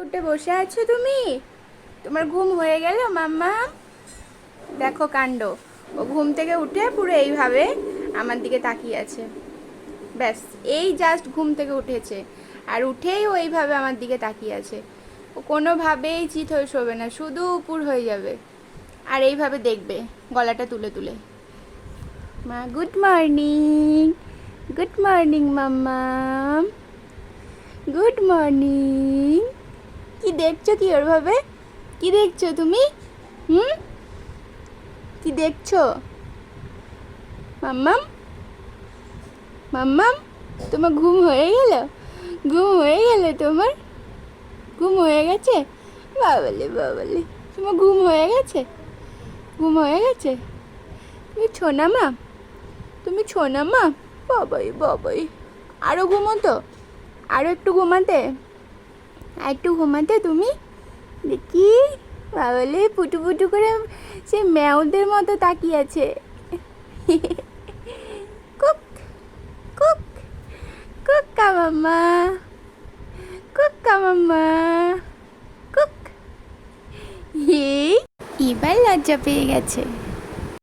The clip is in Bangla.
উঠে বসে আছো তুমি? তোমার ঘুম হয়ে গেল, মাম্মা? দেখো কাণ্ড। ও ঘুম থেকে উঠে পুরো এইভাবে আমার দিকে তাকিয়ে আছে। ব্যাস, এই জাস্ট ঘুম থেকে উঠেছে। আর উঠেই ও এইভাবে আমার দিকে তাকিয়ে আছে। ও কোনোভাবেই চিত হয়ে শোবে না, শুধু উপুর হয়ে যাবে। আর এইভাবে দেখবে, গলাটা তুলে তুলে। মা good morning good morning mamma. Good morning দেখছ কি ওরভাবে? কি দেখছ তুমি? হুম? কি দেখছ? মাম্মাম? মাম্মাম, তোমার ঘুম হয়ে গেল? ঘুম হয়ে গেল তোমার? ঘুম হয়ে গেছে? বাবালে বাবালে, তোমার ঘুম হয়ে গেছে? ঘুম হয়ে গেছে? তুমি ছোনা মা? তুমি ছোনা মা? বাবাই বাবাই আরও ঘুমোতো? আরও একটু ঘুমাতে? আর একটু ঘুমাতে তুমি? দেখি, বাবালে পুটু পুটু করে সে ম্যাওদের মতো তাকিয়ে আছে। কুক কুক কুক কামাম্মা কুক কামাম্মা কুক। এবার লজ্জা পেয়ে গেছে।